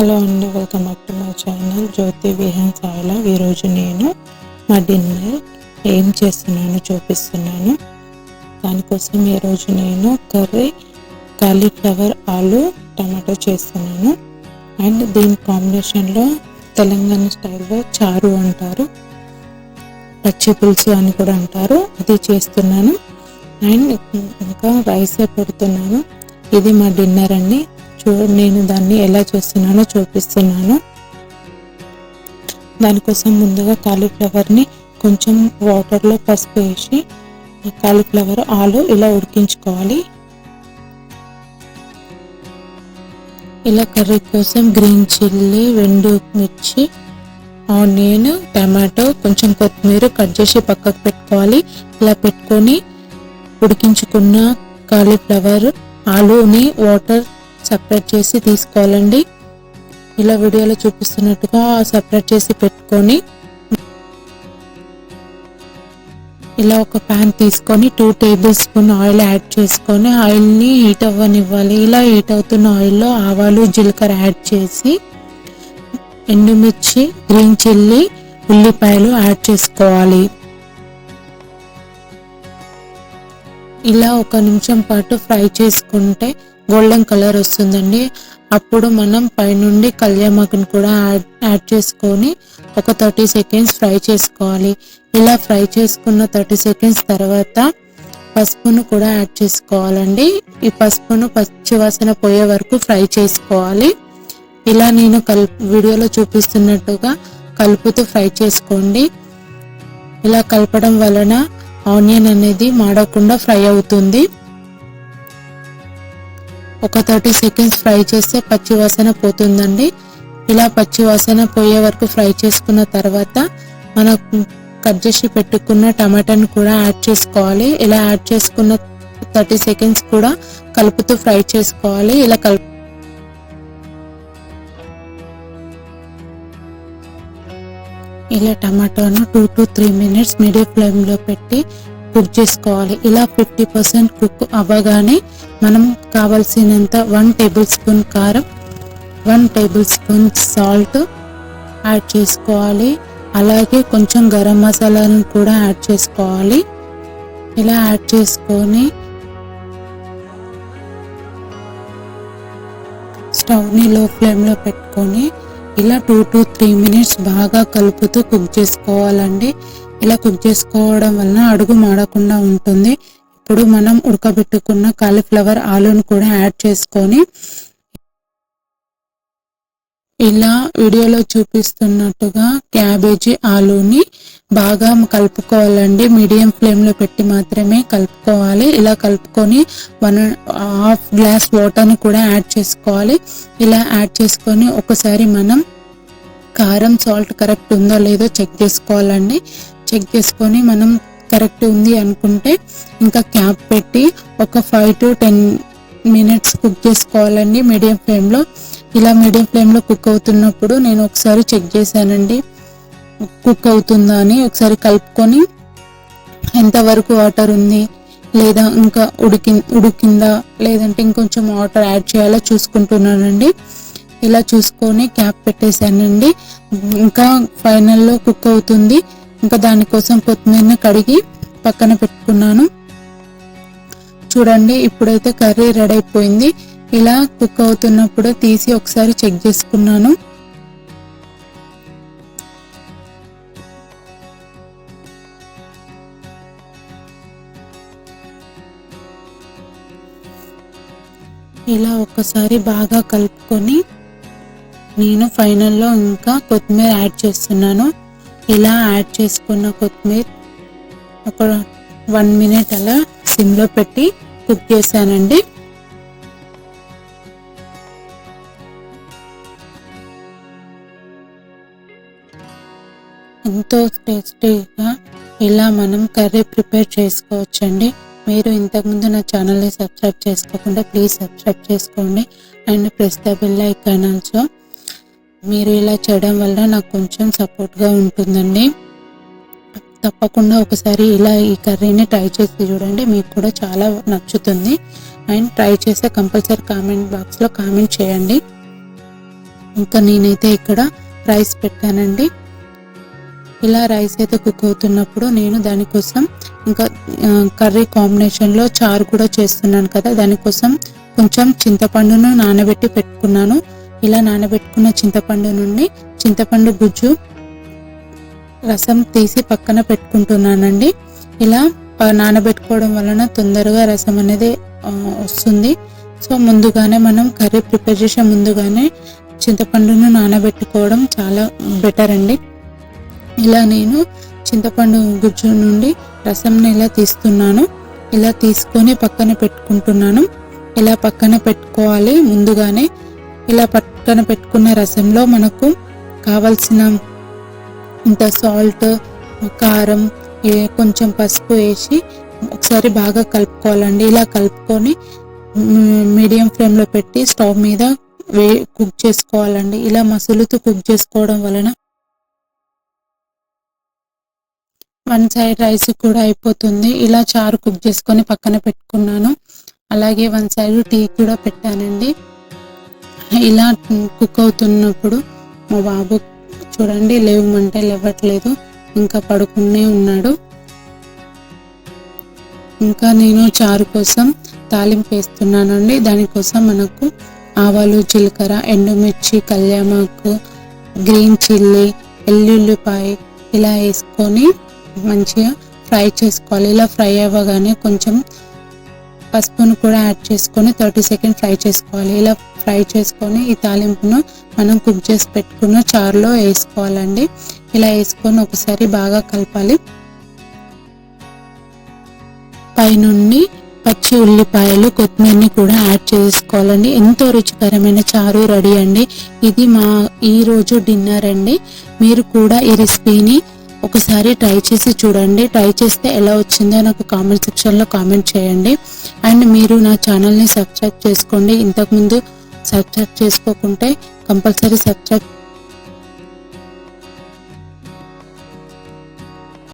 Hello అండి welcome back to my channel. Jyothi Vihaan సాయిల. ఈరోజు నేను మా డిన్నర్ ఏం చేస్తున్నాను చూపిస్తున్నాను. దానికోసం ఈరోజు నేను కర్రీ కాలీఫ్లవర్ ఆలు టమాటో చేస్తున్నాను. అండ్ దీని కాంబినేషన్లో తెలంగాణ స్టైల్లో చారు అంటారు. పచ్చి పులుసు అని కూడా అంటారు. అది చేస్తున్నాను. అండ్ ఇంకా రైస్ పెడుతున్నాను. ఇది మా డిన్నర్ అండి. చూ నేను దాన్ని ఎలా చేస్తున్నానో చూపిస్తున్నాను. దానికోసం ముందుగా కాలీఫ్లవర్ని కొంచెం వాటర్లో పసుపు వేసి కాలీఫ్లవర్ ఆలు ఇలా ఉడికించుకోవాలి. ఇలా కర్రీ కోసం గ్రీన్ చిల్లీ వెండు మిర్చి ఆనియన్ టమాటో కొంచెం కొత్తిమీర కట్ చేసి పక్కకు పెట్టుకోవాలి. ఇలా పెట్టుకొని ఉడికించుకున్న కాలీఫ్లవర్ ఆలుని వాటర్ సపరేట్ చేసి తీసుకోవాలండి. ఇలా వీడియోలో చూపిస్తున్నట్టుగా సపరేట్ చేసి పెట్టుకొని ఇలా ఒక ప్యాన్ తీసుకొని two tablespoon oil add చేసుకొని ఆయిల్ని హీట్ అవ్వనివ్వాలి. ఇలా హీట్ అవుతున్న ఆయిల్లో ఆవాలు జీలకర్ర యాడ్ చేసి ఎండుమిర్చి గ్రీన్ చిల్లీ ఉల్లిపాయలు యాడ్ చేసుకోవాలి. ఇలా ఒక నిమిషం పాటు ఫ్రై చేసుకుంటే గోల్డెన్ కలర్ వస్తుందండి. అప్పుడు మనం పైనుండి కళ్యామాకుని కూడా యాడ్ యాడ్ చేసుకొని ఒక థర్టీ సెకండ్స్ ఫ్రై చేసుకోవాలి. ఇలా ఫ్రై చేసుకున్న థర్టీ సెకండ్స్ తర్వాత పసుపును కూడా యాడ్ చేసుకోవాలండి. ఈ పసుపును పచ్చివాసన పోయే వరకు ఫ్రై చేసుకోవాలి. ఇలా నేను కల్ వీడియోలో చూపిస్తున్నట్టుగా కలుపుతూ ఫ్రై చేసుకోండి. ఇలా కలపడం వలన ఆనియన్ అనేది మాడకుండా ఫ్రై అవుతుంది. ఒక థర్టీ సెకండ్స్ ఫ్రై చేస్తే పచ్చి వాసన పోతుందండి. ఇలా పచ్చి వాసన పోయే వరకు ఫ్రై చేసుకున్న తర్వాత మనం కట్ చేసి పెట్టుకున్న టమాటాను కూడా యాడ్ చేసుకోవాలి. ఇలా యాడ్ చేసుకున్న థర్టీ సెకండ్స్ కూడా కలుపుతూ ఫ్రై చేసుకోవాలి. ఇలా కలుపు ఇలా టమాటోను two to three minutes medium ఫ్లేమ్లో పెట్టి కుక్ చేసుకోవాలి. ఇలా ఫిఫ్టీ పర్సెంట్ కుక్ అవ్వగానే మనం కావలసినంత వన్ టేబుల్ స్పూన్ కారం one tablespoon salt add చేసుకోవాలి. అలాగే కొంచెం గరం మసాలాను కూడా యాడ్ చేసుకోవాలి. ఇలా యాడ్ చేసుకొని స్టవ్ని లో ఫ్లేమ్లో పెట్టుకొని ఇలా టూ టు త్రీ మినిట్స్ బాగా కలుపుతూ కుక్ చేసుకోవాలండి. ఇలా కుక్ చేసుకోవడం వలన అడుగు మాడకుండా ఉంటుంది. ఇప్పుడు మనం ఉడకబెట్టుకున్న కాలీఫ్లవర్ ఆలూను కూడా యాడ్ చేసుకొని ఇలా వీడియోలో చూపిస్తున్నట్టుగా క్యాబేజీ ఆలూని బాగా కలుపుకోవాలండి. మీడియం ఫ్లేమ్లో పెట్టి మాత్రమే కలుపుకోవాలి. ఇలా కలుపుకొని వన్ హాఫ్ గ్లాస్ వాటర్ని కూడా యాడ్ చేసుకోవాలి. ఇలా యాడ్ చేసుకొని ఒకసారి మనం కారం సాల్ట్ కరెక్ట్ ఉందో లేదో చెక్ చేసుకోవాలండి. చెక్ చేసుకొని మనం కరెక్ట్ ఉంది అనుకుంటే ఇంకా క్యాప్ పెట్టి ఒక five to ten minutes cook చేసుకోవాలండి మీడియం ఫ్లేమ్లో. ఇలా మీడియం ఫ్లేమ్లో కుక్ అవుతున్నప్పుడు నేను ఒకసారి చెక్ చేశానండి. కుక్ అవుతుందా అని ఒకసారి కలుపుకొని ఎంతవరకు వాటర్ ఉంది లేదా ఇంకా ఉడికి ఉడికిందా లేదంటే ఇంకొంచెం వాటర్ యాడ్ చేయాలా చూసుకుంటున్నానండి. ఇలా చూసుకొని క్యాప్ పెట్టేశానండి. ఇంకా ఫైనల్లో కుక్ అవుతుంది. ఇంకా దానికోసం కొత్తిమీరని కడిగి పక్కన పెట్టుకున్నాను. చూడండి ఇప్పుడైతే కర్రీ రెడీ అయిపోయింది. ఇలా కుక్ అవుతున్నప్పుడు తీసి ఒకసారి చెక్ చేసుకున్నాను. ఇలా ఒకసారి బాగా కలుపుకొని నేను ఫైనల్లో ఇంకా కొత్తిమీర యాడ్ చేస్తున్నాను. ఇలా యాడ్ చేసుకున్న కొత్తిమీర ఒక వన్ మినిట్ అలా సిమ్లో పెట్టి కుక్ చేశానండి. ఎంతో టేస్టీగా ఇలా మనం కర్రీ ప్రిపేర్ చేసుకోవచ్చండి. మీరు ఇంతకుముందు నా ఛానల్ని సబ్స్క్రైబ్ చేసుకోకుండా ప్లీజ్ సబ్స్క్రైబ్ చేసుకోండి. And press the bell icon also. మీరు ఇలా చేయడం వల్ల నాకు కొంచెం సపోర్ట్గా ఉంటుందండి. తప్పకుండా ఒకసారి ఇలా ఈ కర్రీని ట్రై చేసి చూడండి. మీకు కూడా చాలా నచ్చుతుంది. అండ్ ట్రై చేస్తే కంపల్సరీ కామెంట్ బాక్స్లో కామెంట్ చేయండి. ఇంకా నేనైతే ఇక్కడ రైస్ పెట్టానండి. ఇలా రైస్ అయితే కుక్ అవుతున్నప్పుడు నేను దానికోసం ఇంకా కర్రీ కాంబినేషన్లో చారు కూడా చేస్తున్నాను కదా దానికోసం కొంచెం చింతపండును నానబెట్టి పెట్టుకున్నాను. ఇలా నానబెట్టుకున్న చింతపండు నుండి చింతపండు గుజ్జు రసం తీసి పక్కన పెట్టుకుంటున్నానండి. ఇలా నానబెట్టుకోవడం వలన తొందరగా రసం అనేది వస్తుంది. సో ముందుగానే మనం కర్రీ ప్రిపేర్ చేసే ముందుగానే చింతపండును నానబెట్టుకోవడం చాలా బెటర్ అండి. ఇలా నేను చింతపండు గుజ్జు నుండి రసంని ఇలా తీస్తున్నాను. ఇలా తీసుకొని పక్కన పెట్టుకుంటున్నాను. ఇలా పక్కన పెట్టుకోవాలి. ముందుగానే ఇలా పక్కన పెట్టుకున్న రసంలో మనకు కావలసిన ఇంత సాల్ట్ కారం కొంచెం పసుపు వేసి ఒకసారి బాగా కలుపుకోవాలండి. ఇలా కలుపుకొని మీడియం ఫ్లేమ్లో పెట్టి స్టవ్ మీద వే కుక్ చేసుకోవాలండి. ఇలా మసులుతూ కుక్ చేసుకోవడం వలన వన్ సైడ్ రైస్ కూడా అయిపోతుంది. ఇలా చారు కుక్ చేసుకొని పక్కన పెట్టుకున్నాను. అలాగే వన్ సైడ్ టీ కూడా పెట్టానండి. ఇలా కుక్ అవుతున్నప్పుడు మా బాబు చూడండి లేవమంటే లేవట్లేదు. ఇంకా పడుకునే ఉన్నాడు. ఇంకా నేను చారు కోసం తాలింపు వేస్తున్నానండి. దానికోసం మనకు ఆవాలు జీలకర్ర ఎండుమిర్చి కళ్యామాకు గ్రీన్ చిల్లీ ఎల్లుల్లిపాయ ఇలా వేసుకొని మంచిగా ఫ్రై చేసుకోవాలి. ఇలా ఫ్రై అవ్వగానే కొంచెం పసుపును కూడా యాడ్ చేసుకొని థర్టీ సెకండ్ ఫ్రై చేసుకోవాలి. ఇలా ఫ్రై చేసుకొని ఈ తాలింపును మనం కుక్ చేసి పెట్టుకున్న చారులో వేసుకోవాలండి. ఇలా వేసుకొని ఒకసారి బాగా కలపాలి. పైనుండి పచ్చి ఉల్లిపాయలు కొత్తిమీరని కూడా యాడ్ చేసుకోవాలండి. ఎంతో రుచికరమైన చారు రెడీ అండి. ఇది మా ఈరోజు డిన్నర్ అండి. మీరు కూడా ఈ రెసిపీని ఒకసారి ట్రై చేసి చూడండి. ట్రై చేస్తే ఎలా వచ్చిందో నాకు కామెంట్ సెక్షన్లో కామెంట్ చేయండి. అండ్ మీరు నా ఛానల్ని సబ్స్క్రైబ్ చేసుకోండి. ఇంతకుముందు సబ్స్క్రైబ్ చేసుకోకుంటే కంపల్సరీ సబ్స్క్రైబ్